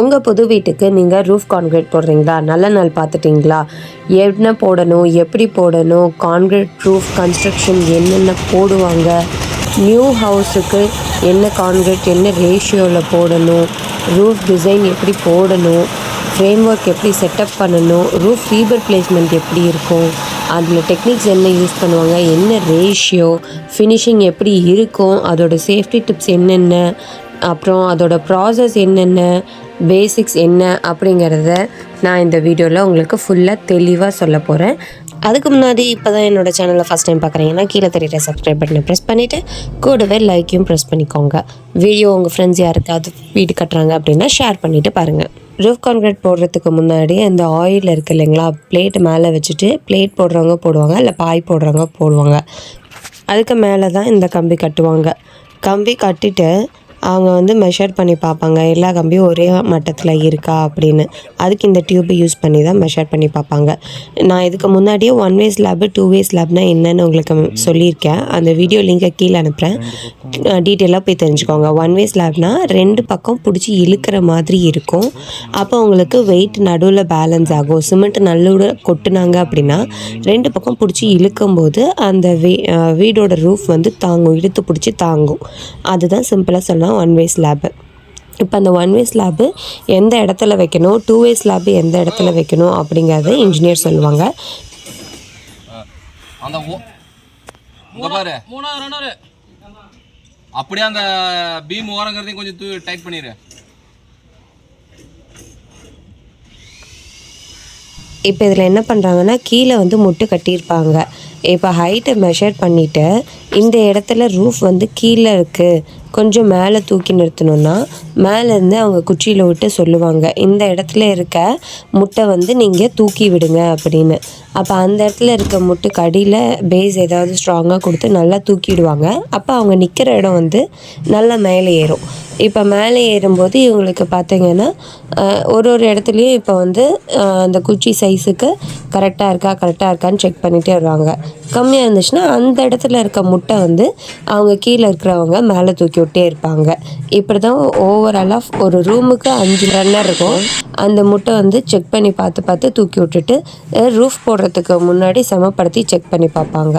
உங்கள் புது வீட்டுக்கு நீங்கள் ரூஃப் கான்கிரீட் போடுறீங்களா? நல்ல நாள் பார்த்துட்டிங்களா? என்ன போடணும்? எப்படி போடணும்? கான்கிரீட் ரூஃப் கன்ஸ்ட்ரக்ஷன் என்னென்ன போடுவாங்க? நியூ ஹவுஸுக்கு என்ன கான்கிரீட் என்ன ரேஷியோவில் போடணும்? ரூஃப் டிசைன் எப்படி போடணும்? ஃப்ரேம் ஒர்க் எப்படி செட்டப் பண்ணணும்? ரூஃப் ஃபீபர் பிளேஸ்மெண்ட் எப்படி இருக்கும்? அதில் டெக்னிக்ஸ் என்ன யூஸ் பண்ணுவாங்க? என்ன ரேஷியோ ஃபினிஷிங் எப்படி இருக்கும்? அதோட சேஃப்டி டிப்ஸ் என்னென்ன? அப்புறம் அதோடய ப்ராசஸ் என்னென்ன? பேசிக்ஸ் என்ன அப்படிங்கிறத நான் இந்த வீடியோவில் உங்களுக்கு ஃபுல்லாக தெளிவாக சொல்ல போகிறேன் அதுக்கு முன்னாடி இப்போ தான் என்னோடய சேனலை ஃபஸ்ட் டைம் பார்க்குறீங்கன்னா கீழே தெரியுற சப்ஸ்கிரைப் பட்டனை ப்ரெஸ் பண்ணிவிட்டு கூடவே லைக்கையும் ப்ரெஸ் பண்ணிக்கோங்க. வீடியோ உங்கள் ஃப்ரெண்ட்ஸ் யாருக்காவது வீடு கட்டுறாங்க அப்படின்னா ஷேர் பண்ணிவிட்டு பாருங்கள் ரூஃப் கான்கிரீட் போடுறதுக்கு முன்னாடி அந்த ஆயில் இருக்குது இல்லைங்களா பிளேட் மேலே வச்சுட்டு பிளேட் போடுறவங்க போடுவாங்க இல்லை பாய் போடுறவங்க போடுவாங்க. அதுக்கு மேலே தான் இந்த கம்பி கட்டுவாங்க. கம்பி கட்டிட்டு அவங்க வந்து மெஷர் பண்ணி பார்ப்பாங்க. எல்லா கம்பியும் ஒரே மட்டத்தில் இருக்கா அப்படின்னு. அதுக்கு இந்த டியூப்பை யூஸ் பண்ணி தான் மெஷர் பண்ணி பார்ப்பாங்க. நான் இதுக்கு முன்னாடியே one way slab two way ஸ்லாப்னா என்னன்னு உங்களுக்கு சொல்லியிருக்கேன். அந்த வீடியோ லிங்கை கீழே அனுப்புகிறேன் டீட்டெயிலாக போய் தெரிஞ்சுக்கோங்க. ஒன் வே ஸ்லாப்னா ரெண்டு பக்கம் பிடிச்சி இழுக்கிற மாதிரி இருக்கும். அப்போ உங்களுக்கு வெயிட் நடுவில் பேலன்ஸ் ஆகும். சிமெண்ட் நல்லூட கொட்டுனாங்க அப்படின்னா ரெண்டு பக்கம் பிடிச்சி இழுக்கும்போது அந்த வீ வீடோட ரூஃப் வந்து தாங்கும். இழுத்து பிடிச்சி தாங்கும். அதுதான் சிம்பிளாக சொல்லலாம். ஒன் வே ஸ்லாப்பு இப்போ அந்த ஒன் வே ஸ்லாப்பு எந்த இடத்துல வைக்கணும்? டூ வே ஸ்லாப்பு எந்த இடத்துல வைக்கணும் அப்படிங்கிறத இன்ஜினியர் சொல்லுவாங்க. அந்த ஓ- இங்க பாரு. மூணாவது ரன்னர் அப்படியே அந்த பீம் ஓரங்கிறதையும் கொஞ்சம் தூ டைட் பண்ணிடு இப்போ இதில் என்ன பண்ணுறாங்கன்னா கீழே வந்து முட்டு கட்டியிருப்பாங்க. இப்போ ஹைட்டை மெஷர் பண்ணிவிட்டு இந்த இடத்துல ரூஃப் வந்து கீழே இருக்குது கொஞ்சம் மேலே தூக்கி நிறுத்தணும்னா மேலேருந்து அவங்க குச்சியில் விட்டு சொல்லுவாங்க இந்த இடத்துல இருக்க முட்டை வந்து நீங்கள் தூக்கி விடுங்க அப்படின்னு. அப்போ அந்த இடத்துல இருக்க முட்டு அடியில் பேஸ் ஏதாவது ஸ்ட்ராங்காக கொடுத்து நல்லா தூக்கிடுவாங்க. அப்போ அவங்க நிற்கிற இடம் வந்து நல்லா மேலே ஏறும். இப்போ மேலே ஏறும்போது இவங்களுக்கு பார்த்தீங்கன்னா ஒரு ஒரு இடத்துலையும் இப்போ வந்து அந்த குச்சி சைஸுக்கு கரெக்டாக இருக்கா கரெக்டாக இருக்கான்னு செக் பண்ணிகிட்டே வருவாங்க. கம்மியாக இருந்துச்சுன்னா அந்த இடத்துல இருக்க முட்டை வந்து அவங்க கீழே இருக்கிறவங்க மேலே தூக்கி விட்டே இருப்பாங்க. இப்படி தான் ஓவராலாக ஒரு ரூமுக்கு அஞ்சு ரன்னர் இருக்கும். அந்த முட்டை வந்து செக் பண்ணி பார்த்து பார்த்து தூக்கி விட்டுட்டு ரூஃப் போடுறதுக்கு முன்னாடி சமப்படுத்தி செக் பண்ணி பார்ப்பாங்க.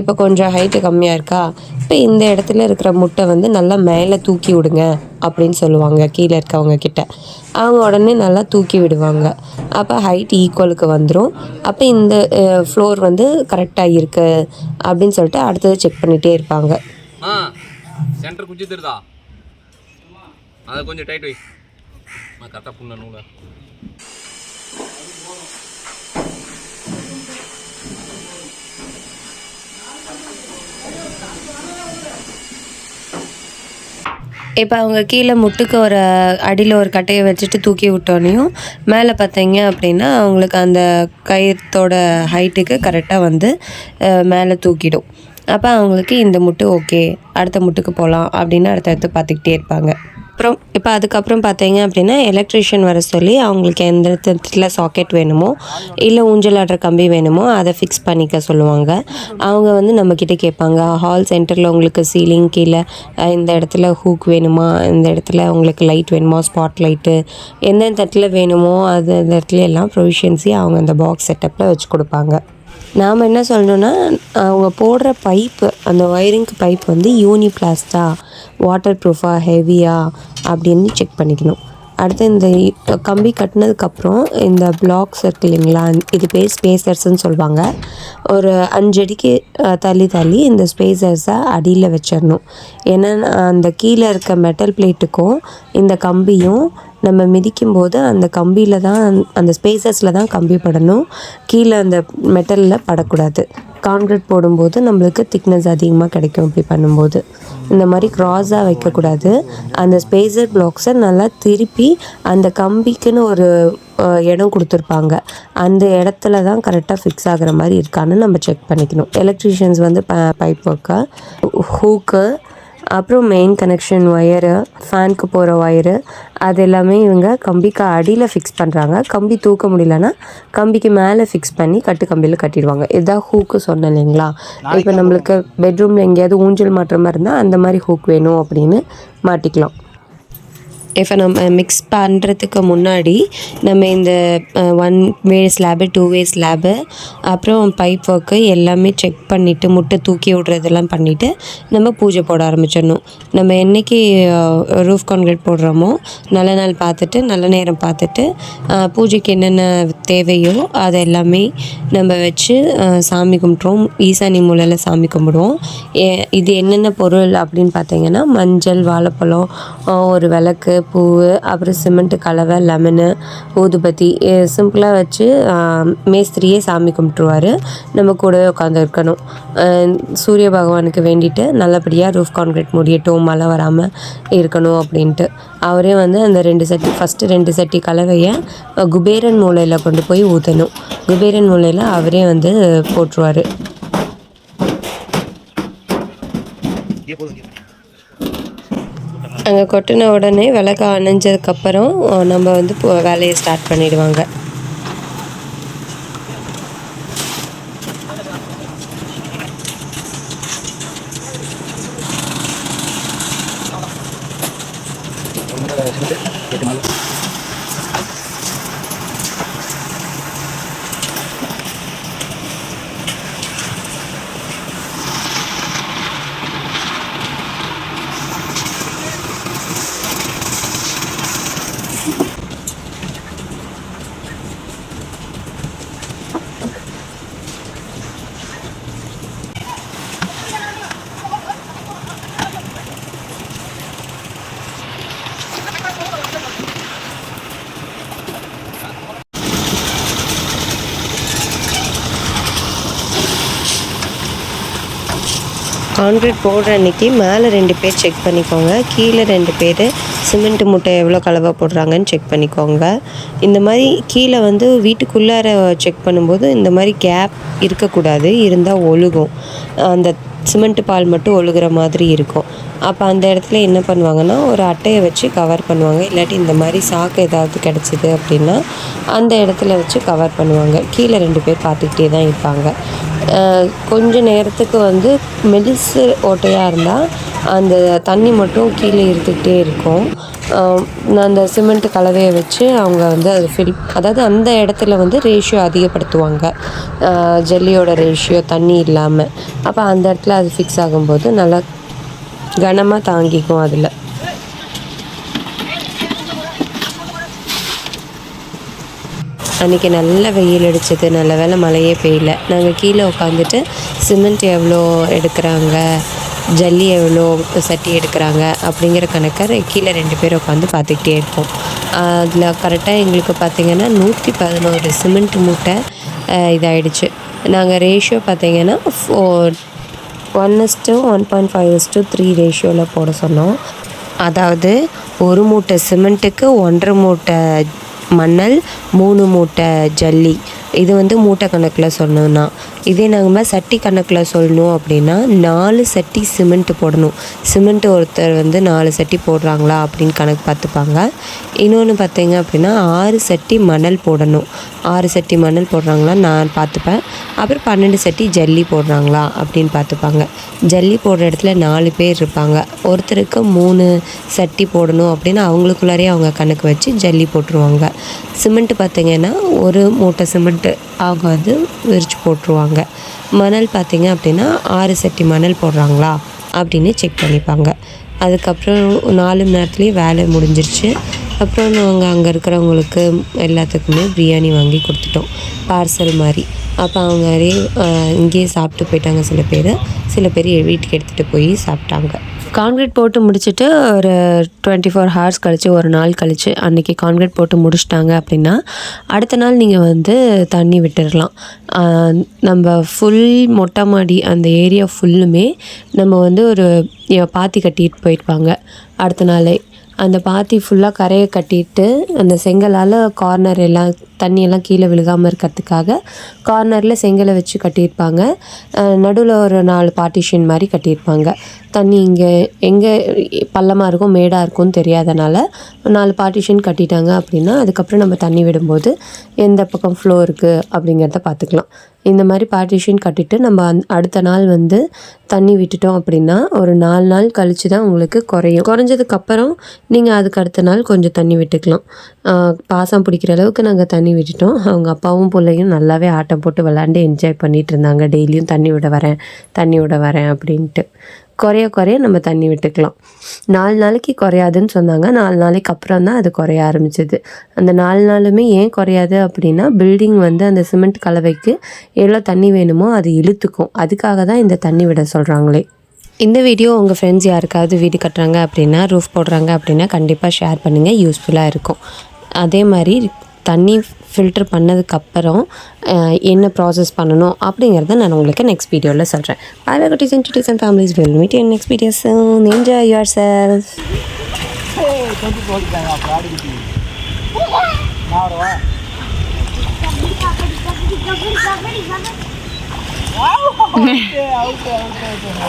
இப்போ கொஞ்சம் ஹைட்டு கம்மியாக இருக்கா? இப்போ இந்த இடத்துல இருக்கிற முட்டை வந்து நல்லா மேலே தூக்கி விடுங்க அப்படின்னு சொல்லுவாங்க கீழே இருக்கவங்க கிட்ட. அவங்க உடனே நல்லா தூக்கி விடுவாங்க. அப்போ ஹைட் ஈக்குவலுக்கு வந்துடும் அப்போ இந்த ஃப்ளோர் வந்து கரெக்டாக இருக்கு அப்படின்னு சொல்லிட்டு அடுத்தது செக் பண்ணிகிட்டே இருப்பாங்க. சென்டர் குச்சி தருதா அதை கொஞ்சம் டைட் வை. கரெக்டாக புண்ண இப்போ அவங்க கீழே முட்டுக்கு ஒரு அடியில் ஒரு கட்டையை வச்சுட்டு தூக்கி விட்டோனையும் மேலே பார்த்தீங்க அப்படின்னா அவங்களுக்கு அந்த கயிறத்தோட ஹைட்டுக்கு கரெக்டாக வந்து மேலே தூக்கிடும். அப்போ அவங்களுக்கு இந்த முட்டு ஓகே அடுத்த முட்டுக்கு போகலாம் அப்படின்னு அடுத்தடுத்து பார்த்துக்கிட்டே இருப்பாங்க. அப்புறம் இப்போ அதுக்கப்புறம் பார்த்தீங்க அப்படின்னா எலக்ட்ரிஷியன் வர சொல்லி அவங்களுக்கு எந்த இடத்துல சாக்கெட் வேணுமோ இல்லை ஊஞ்சல் ஆடுற கம்பி வேணுமோ அதை ஃபிக்ஸ் பண்ணிக்க சொல்லுவாங்க. அவங்க வந்து நம்மக்கிட்ட கேட்பாங்க ஹால் சென்டரில் உங்களுக்கு சீலிங் கீழே இந்த இடத்துல ஹூக் வேணுமா இந்த இடத்துல உங்களுக்கு லைட் வேணுமா ஸ்பாட் லைட்டு எந்தெந்த இடத்துல வேணுமோ அது அந்த இடத்துல எல்லாம் ப்ரொவிஷன்ஸி அவங்க அந்த பாக்ஸ் செட்டப்பில் வச்சு கொடுப்பாங்க. நாம் என்ன சொல்லணுன்னா அவங்க போடுற பைப்பு அந்த ஒயரிங்க்கு பைப் வந்து யூனி பிளாஸ்டா வாட்டர் ப்ரூஃபாக ஹெவியா அப்படின்னு செக் பண்ணிக்கணும். அடுத்து இந்த கம்பி கட்டினதுக்கப்புறம் இந்த பிளாக்ஸ் இருக்கு இல்லைங்களா இது பேர் ஸ்பேசர்ஸ்ன்னு சொல்லுவாங்க. ஒரு அஞ்சடிக்கு தள்ளி தள்ளி இந்த ஸ்பேசர்ஸை அடியில் வச்சிடணும். ஏன்னா அந்த கீழே இருக்க மெட்டல் பிளேட்டுக்கும் இந்த கம்பியும் நம்ம மிதிக்கும் போது அந்த கம்பியில் தான் அந்த ஸ்பேசஸில் தான் கம்பி படணும். கீழே அந்த மெட்டலில் படக்கூடாது. கான்க்ரீட் போடும்போது நம்மளுக்கு திக்னஸ் அதிகமாக கிடைக்கும் இப்படி பண்ணும்போது. இந்த மாதிரி க்ராஸாக வைக்கக்கூடாது. அந்த ஸ்பேசர் பிளாக்ஸை நல்லா திருப்பி அந்த கம்பிக்குன்னு ஒரு இடம் கொடுத்துருப்பாங்க. அந்த இடத்துல தான் கரெக்டாக ஃபிக்ஸ் ஆகுற மாதிரி இருக்கான்னு நம்ம செக் பண்ணிக்கணும். எலக்ட்ரிஷியன்ஸ் வந்து பைப் ஒர்க்கை ஹூக்கு அப்புறம் மெயின் கனெக்ஷன் ஒயரு ஃபேனுக்கு போகிற ஒயரு அது எல்லாமே இவங்க கம்பிக்கு அடியில் ஃபிக்ஸ் பண்ணுறாங்க கம்பி தூக்க முடியலன்னா கம்பிக்கு மேலே ஃபிக்ஸ் பண்ணி கட்டு கம்பியில் கட்டிடுவாங்க. இதுதான் ஹூக்கு சொன்னேன் இல்லைங்களா? இப்போ நம்மளுக்கு பெட்ரூமில் எங்கேயாவது ஊஞ்சல் மாட்டுற மாதிரி இருந்தால் அந்த மாதிரி ஹூக் வேணும் அப்படின்னு மாட்டிக்கலாம். இப்போ நம்ம மிக்ஸ் பண்ணுறதுக்கு முன்னாடி நம்ம இந்த one way slab two way slab அப்புறம் பைப் ஒர்க்கு எல்லாமே செக் பண்ணிவிட்டு முட்டை தூக்கி விடுறதெல்லாம் பண்ணிவிட்டு நம்ம பூஜை போட ஆரம்பிச்சிடணும். நம்ம என்றைக்கு ரூஃப் கான்கிரீட் போடுறோமோ நல்ல நாள் பார்த்துட்டு நல்ல நேரம் பார்த்துட்டு பூஜைக்கு என்னென்ன தேவையோ அது எல்லாமே நம்ம வச்சு சாமி கும்பிட்ருவோம் ஈசானி மூலையில் சாமி கும்பிடுவோம். ஏ- இது என்னென்ன பொருள் அப்படின்னு பார்த்தீங்கன்னா மஞ்சள் வாழைப்பழம் ஒரு விளக்கு பூ அப்புறம் சிமெண்ட் கலவை லெமனு ஊதுபத்தி சிம்பிளாக வச்சு மேஸ்திரியே சாமி கும்பிட்ருவாரு நம்ம கூடவே உட்காந்து இருக்கணும். சூரிய பகவானுக்கு வேண்டிட்டு நல்லபடியாக ரூஃப் கான்கிரீட் முடியட்டும் மழை வராமல் இருக்கணும் அப்படின்ட்டு. அவரே வந்து அந்த ரெண்டு சட்டி ஃபஸ்ட்டு ரெண்டு சட்டி கலவையை குபேரன் மூலையில் கொண்டு போய் ஊற்றணும் குபேரன் மூலையில் அவரே வந்து போட்டுருவார். அங்கே கொட்டின உடனே விளக்கு அணைஞ்சதுக்கப்புறம் நம்ம வந்து வேலையை ஸ்டார்ட் பண்ணிடுவாங்க. கான்க்ரீட் போடுற அன்னைக்கு மேலே ரெண்டு பேர் செக் பண்ணிக்கோங்க. கீழே ரெண்டு பேர் சிமெண்ட் மூட்டை எவ்வளோ கலவை போடுறாங்கன்னு செக் பண்ணிக்கோங்க. இந்த மாதிரி கீழே வந்து வீட்டுக்குள்ளார செக் பண்ணும்போது இந்த மாதிரி கேப் இருக்கக்கூடாது. இருந்தால் ஒழுகும். அந்த சிமெண்ட் பால் மட்டும் ஒழுகுற மாதிரி இருக்கும். அப்போ அந்த இடத்துல என்ன பண்ணுவாங்கன்னா ஒரு அட்டையை வச்சு கவர் பண்ணுவாங்க. இல்லாட்டி இந்த மாதிரி சாக்கு ஏதாவது கிடச்சிது அப்படின்னா அந்த இடத்துல வச்சு கவர் பண்ணுவாங்க. கீழே ரெண்டு பேர் பார்த்துக்கிட்டே தான் இருப்பாங்க. கொஞ்சம் கொஞ்ச நேரத்துக்கு வந்து மெலிசு ஓட்டையாக இருந்தால் அந்த தண்ணி மட்டும் கீழே இருந்துக்கிட்டே இருக்கும். அந்த சிமெண்ட் கலவையை வச்சு அவங்க வந்து அது ஃபில் அதாவது அந்த இடத்துல வந்து ரேஷியோ அதிகப்படுத்துவாங்க. ஜெல்லியோட ரேஷியோ தண்ணி இல்லாமல் அப்போ அந்த இடத்துல அது ஃபிக்ஸ் ஆகும்போது நல்லா கனமாக தாங்கிக்கும் அதில். அன்றைக்கி நல்ல வெயில் அடிச்சது நல்ல வேளை மழையே பெய்யல. நாங்கள் கீழே உட்காந்துட்டு சிமெண்ட் எவ்வளோ எடுக்கிறாங்க ஜல்லி எவ்வளோ சட்டி எடுக்கிறாங்க அப்படிங்கிற கணக்கை கீழே ரெண்டு பேர் உட்காந்து பார்த்துக்கிட்டே இருப்போம். அதில் கரெக்டாக எங்களுக்கு பார்த்திங்கன்னா நூற்றி பதினோரு சிமெண்ட் மூட்டை இதாகிடுச்சு இதாயிடுச்சு. நாங்கள் ரேஷியோ பார்த்திங்கன்னா ஃபோ one is to one point five is to three ரேஷியோவில் போட சொன்னோம். அதாவது ஒரு மூட்டை சிமெண்ட்டுக்கு ஒன்றரை மூட்டை மணல் மூணு மூட்டை ஜல்லி. இது வந்து மூட்டை கணக்கில் சொன்னோன்னா. இதே நம்ம சட்டி கணக்கில் சொல்லணும் அப்படின்னா நாலு சட்டி சிமெண்ட்டு போடணும். சிமெண்ட் ஒருத்தர் வந்து நாலு சட்டி போடுறாங்களா அப்படின்னு கணக்கு பார்த்துப்பாங்க. இன்னொன்று பார்த்தீங்க அப்படின்னா ஆறு சட்டி மணல் போடணும். ஆறு சட்டி மணல் போடுறாங்களா நான் பார்த்துப்பேன். அப்புறம் பன்னெண்டு சட்டி ஜல்லி போடுறாங்களா அப்படின்னு பார்த்துப்பாங்க. ஜல்லி போடுற இடத்துல நாலு பேர் இருப்பாங்க. ஒருத்தருக்கு மூணு சட்டி போடணும் அப்படின்னு அவங்களுக்குள்ளாரே அவங்க கணக்கு வச்சு ஜல்லி போட்டுருவாங்க. சிமெண்ட்டு பார்த்தீங்கன்னா ஒரு மூட்டை சிமெண்ட்டு அவங்க வந்து விரித்து போட்டுருவாங்க. மணல் பார்த்தீங்க அப்படின்னா ஆறு செட்டி மணல் போடுறாங்களா அப்படின்னு செக் பண்ணிப்பாங்க. அதுக்கப்புறம் நாலு மணி நேரத்துலேயே வேலை முடிஞ்சிருச்சு. அப்புறம் நாங்கள் அங்கே இருக்கிறவங்களுக்கு எல்லாத்துக்குமே பிரியாணி வாங்கி கொடுத்துட்டோம். பார்சல் மாதிரி. அப்போ அவங்க இங்கேயே சாப்பிட்டு போயிட்டாங்க சில பேர். சில பேர் வீட்டுக்கு எடுத்துகிட்டு போய் சாப்பிட்டாங்க. கான்க்ரீட் போட்டு முடிச்சுட்டு ஒரு டுவெண்ட்டி ஃபோர் ஹவர்ஸ் கழித்து ஒரு நாள் கழித்து அன்றைக்கி கான்க்ரீட் போட்டு முடிச்சிட்டாங்க அப்படின்னா அடுத்த நாள் நீங்கள் வந்து தண்ணி விட்டுடலாம் நம்ம ஃபுல் மொட்டை மாடி அந்த ஏரியா ஃபுல்லுமே நம்ம வந்து ஒரு பாத்தி கட்டிட்டு போயிருப்பாங்க. அடுத்த நாளே அந்த பாத்தி ஃபுல்லாக கரையை கட்டிட்டு அந்த செங்கலால் கார்னர் எல்லாம் தண்ணியெல்லாம் கீழே விழுகாமல் இருக்கிறதுக்காக கார்னரில் செங்கலை வச்சு கட்டியிருப்பாங்க. நடுவில் ஒரு நாலு பார்ட்டிஷன் மாதிரி கட்டியிருப்பாங்க. தண்ணி இங்கே எங்கே பள்ளமாக இருக்கும் மேடாக இருக்கும்னு தெரியாதனால நாலு பார்ட்டிஷன் கட்டிட்டாங்க அப்படின்னா அதுக்கப்புறம் நம்ம தண்ணி விடும்போது எந்த பக்கம் ஃப்ளோ இருக்குது அப்படிங்கிறத பார்த்துக்கலாம். இந்த மாதிரி பார்ட்டிஷன் கட்டிட்டு நம்ம அந் அடுத்த நாள் வந்து தண்ணி விட்டுட்டோம் அப்படின்னா ஒரு நாலு நாள் கழித்து தான் உங்களுக்கு குறையும். குறைஞ்சதுக்கப்புறம் நீங்கள் அதுக்கு அடுத்த நாள் கொஞ்சம் தண்ணி விட்டுக்கலாம். பாசம் பிடிக்கிற அளவுக்கு நாங்கள் தண்ணி விட்டுட்டோம். அவங்க அப்பாவும் பிள்ளையும் நல்லாவே ஆட்டம் போட்டு விளாண்டு என்ஜாய் பண்ணிகிட்டு இருந்தாங்க. டெய்லியும் தண்ணி விட வரேன் தண்ணி விட வரேன் அப்படின்ட்டு. குறைய குறைய நம்ம தண்ணி விட்டுக்கலாம். நாலு நாளைக்கு குறையாதுன்னு சொன்னாங்க. நாலு நாளைக்கு அப்புறம் தான் அது குறைய ஆரம்பிச்சது. அந்த நாலு நாளுமே ஏன் குறையாது அப்படின்னா பில்டிங் வந்து அந்த சிமெண்ட் கலவைக்கு எவ்வளோ தண்ணி வேணுமோ அது இழுத்துக்கும். அதுக்காக தான் இந்த தண்ணி விட சொல்கிறாங்களே இந்த வீடியோ உங்கள் ஃப்ரெண்ட்ஸ் யாருக்காவது வீடு கட்டுறாங்க அப்படின்னா ரூஃப் போடுறாங்க அப்படின்னா கண்டிப்பாக ஷேர் பண்ணுங்கள் யூஸ்ஃபுல்லாக இருக்கும். அதே மாதிரி தண்ணி ஃபில்டர் பண்ணதுக்கப்புறம் என்ன ப்ராசஸ் பண்ணணும் அப்படிங்கிறத நான் உங்களுக்கு நெக்ஸ்ட் வீடியோவில் சொல்கிறேன் பாய் குட்டிஸ் and குட்டிஸ் and families will meet in next videos enjoy your self okay, okay, okay.